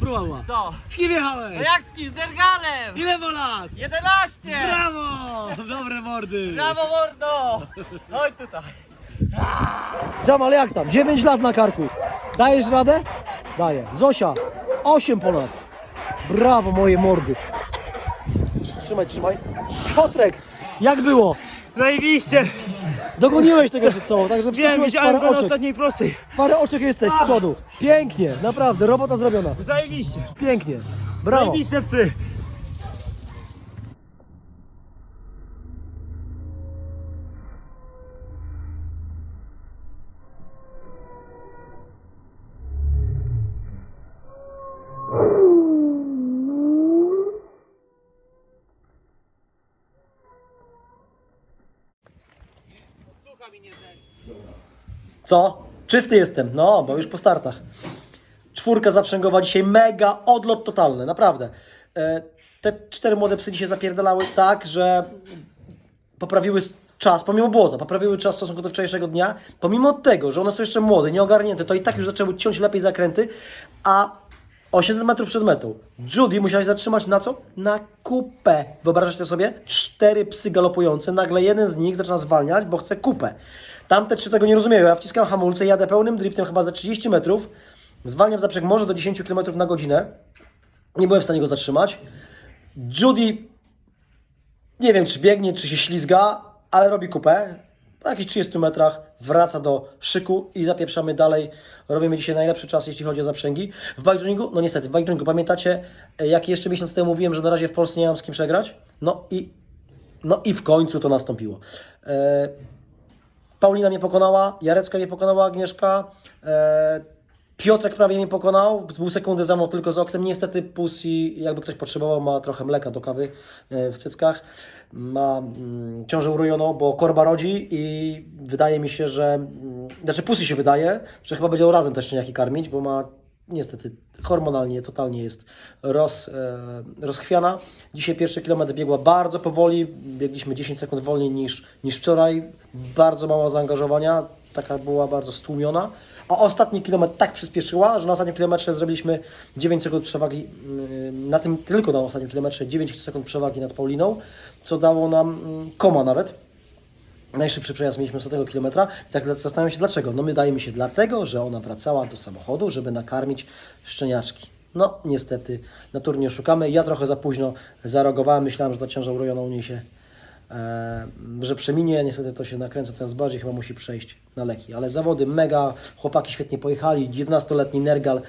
Próba. Co? Z kim jechałeś? No jak z kim? Z Dergalem! Ile ma lat? 11! Brawo! Dobre mordy! Brawo mordo! Chodź tutaj. Jamal, jak tam? 9 lat na karku. Dajesz radę? Daję. Zosia, 8 ponad. Brawo, moje mordy. Trzymaj, trzymaj. Piotrek, jak było? Zajebiście! Dogoniłeś tego przed sobą, także Wiem, wskoczyłeś widziałem parę na oczek. ostatniej prostej. Parę oczek jesteś z przodu. Pięknie, naprawdę, robota zrobiona. Zajebiście! Pięknie. Brawo. Zajebiste psy! Co? Czysty jestem, no, bo już po startach. Czwórka zaprzęgowa dzisiaj, mega odlot totalny, naprawdę. E, Te cztery młode psy dzisiaj zapierdalały tak, że poprawiły czas, pomimo błota, poprawiły czas w stosunku do wczorajszego dnia, pomimo tego, że one są jeszcze młode, nieogarnięte, to i tak już zaczęły ciąć lepiej zakręty, a 800 metrów przed metą. Judy musiałeś zatrzymać na co? Na kupę. Wyobrażacie sobie? Cztery psy galopujące, nagle jeden z nich zaczyna zwalniać, bo chce kupę. Tamte trzy tego nie rozumieją. Ja wciskam hamulce, jadę pełnym driftem chyba za 30 metrów, zwalniam zaprzęg może do 10 km na godzinę. Nie byłem w stanie go zatrzymać. Judy nie wiem, czy biegnie, czy się ślizga, ale robi kupę. Po jakichś 30 metrach wraca do szyku i zapieprzamy dalej. Robimy dzisiaj najlepszy czas, jeśli chodzi o zaprzęgi. W bikejoingu, no niestety, w bikejoingu, pamiętacie, e, jak jeszcze miesiąc temu mówiłem, że na razie w Polsce nie mam z kim przegrać? No i, no i w końcu to nastąpiło. E, Paulina mnie pokonała, Jarecka mnie pokonała, Agnieszka. Piotrek prawie mnie pokonał, z pół sekundy za mną tylko z oknem. Niestety Pussy, jakby ktoś potrzebował, ma trochę mleka do kawy e, w cyckach. Ma mm, ciążę urojoną, bo korba rodzi i wydaje mi się, że... Mm, znaczy Pussy się wydaje, że chyba będzie razem te szczeniaki karmić, bo ma niestety hormonalnie totalnie jest roz, e, rozchwiana. Dzisiaj pierwszy kilometr biegła bardzo powoli, biegliśmy 10 sekund wolniej niż, niż wczoraj. Bardzo mało zaangażowania, taka była bardzo stłumiona. A ostatni kilometr tak przyspieszyła, że na ostatnim kilometrze zrobiliśmy 9 sekund przewagi, yy, na tym tylko na ostatnim kilometrze 9 sekund przewagi nad Pauliną, co dało nam mm, koma nawet. Najszybszy przejazd mieliśmy 100 kilometra. I tak zastanawiam się dlaczego. No wydaje mi się dlatego, że ona wracała do samochodu, żeby nakarmić szczeniaczki. No niestety, na turnie szukamy. Ja trochę za późno zareagowałem. Myślałem, że ta ciąża urojona u niej się e, że przeminie. Niestety to się nakręca coraz bardziej. Chyba musi przejść na leki. Ale zawody mega. Chłopaki świetnie pojechali. 11-letni Nergal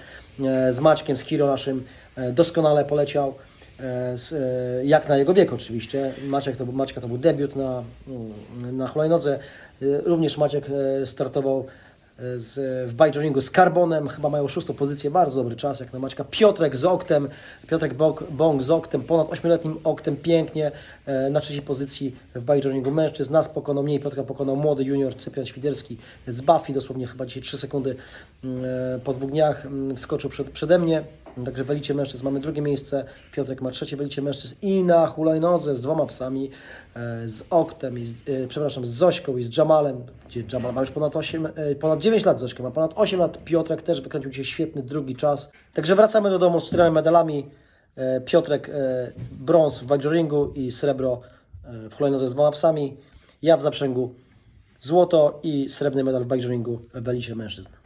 e, z Maćkiem, z Kiro naszym e, doskonale poleciał. E, z, e, jak na jego wiek oczywiście. Maciek to, to był debiut na, mm, na hulajnodze. E, Również Maciek e, startował e, z, w bikejourningu z Carbonem, chyba mają szóstą pozycję, bardzo dobry czas jak na Maćka. Piotrek z Oktem, Piotrek Bąk z Oktem, ponad 8-letnim Oktem, pięknie e, na trzeciej pozycji w bikejourningu mężczyzn. Nas pokonał mniej, Piotrka pokonał młody junior Cyprian Świderski z Buffy, dosłownie chyba dzisiaj 3 sekundy mm, e, po dwóch dniach mm, wskoczył przed, przede mnie. Także w mężczyzn mamy drugie miejsce, Piotrek ma trzecie w mężczyzn i na hulajnodze z dwoma psami, e, z Oktem, i z, e, przepraszam, z Zośką i z Jamalem, gdzie Jamal ma już ponad, 8, e, ponad 9 lat, Zośka ma ponad 8 lat, Piotrek też wykręcił dzisiaj świetny drugi czas. Także wracamy do domu z czterema medalami, Piotrek brąz w bikejoringu i srebro w hulajnodze z dwoma psami, ja w zaprzęgu złoto i srebrny medal w bikejoringu w elicie mężczyzn.